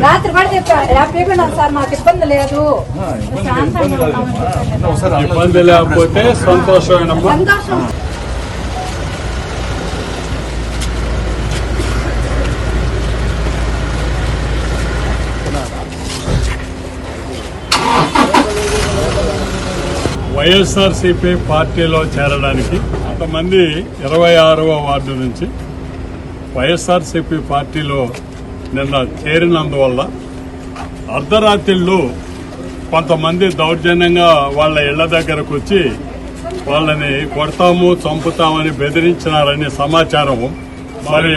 రాత్రి కూడా సార్ మాకు ఇబ్బంది లేదు. ఇబ్బంది లేకపోతే సంతోషం. వైఎస్ఆర్సీపీ పార్టీలో చేరడానికి కొంతమంది ఇరవై ఆరవ వార్డు నుంచి వైఎస్ఆర్సీపీ పార్టీలో నిన్న చేరినందువల్ల అర్ధరాత్రిళ్ళు కొంతమంది దౌర్జన్యంగా వాళ్ళ ఇళ్ళ దగ్గరకు వచ్చి వాళ్ళని కొడతాము చంపుతామని బెదిరించినారనే సమాచారం. మరి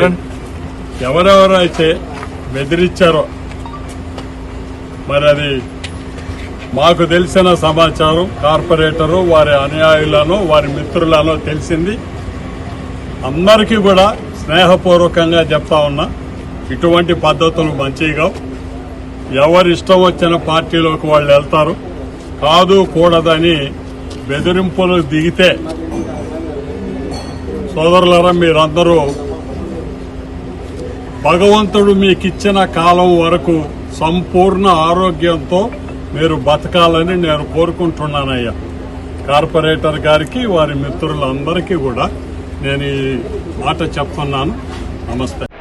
ఎవరెవరైతే బెదిరించారో మరి అది మాకు తెలిసిన సమాచారం కార్పొరేటరు వారి అనుయాయులను వారి మిత్రులను తెలిసింది. అందరికీ కూడా స్నేహపూర్వకంగా చెప్తా ఉన్నా ఇటువంటి పద్ధతులు మంచిగా. ఎవరి ఇష్టం వచ్చిన పార్టీలోకి వాళ్ళు వెళ్తారు. కాదు కూడదని బెదిరింపులు దిగితే. సోదరులరా మీరందరూ భగవంతుడు మీకిచ్చిన కాలం వరకు సంపూర్ణ ఆరోగ్యంతో మీరు బతకాలని నేను కోరుకుంటున్నానయ్యా. కార్పొరేటర్ గారికి వారి మిత్రులందరికీ కూడా నేను ఈ మాట చెప్తున్నాను. నమస్తే.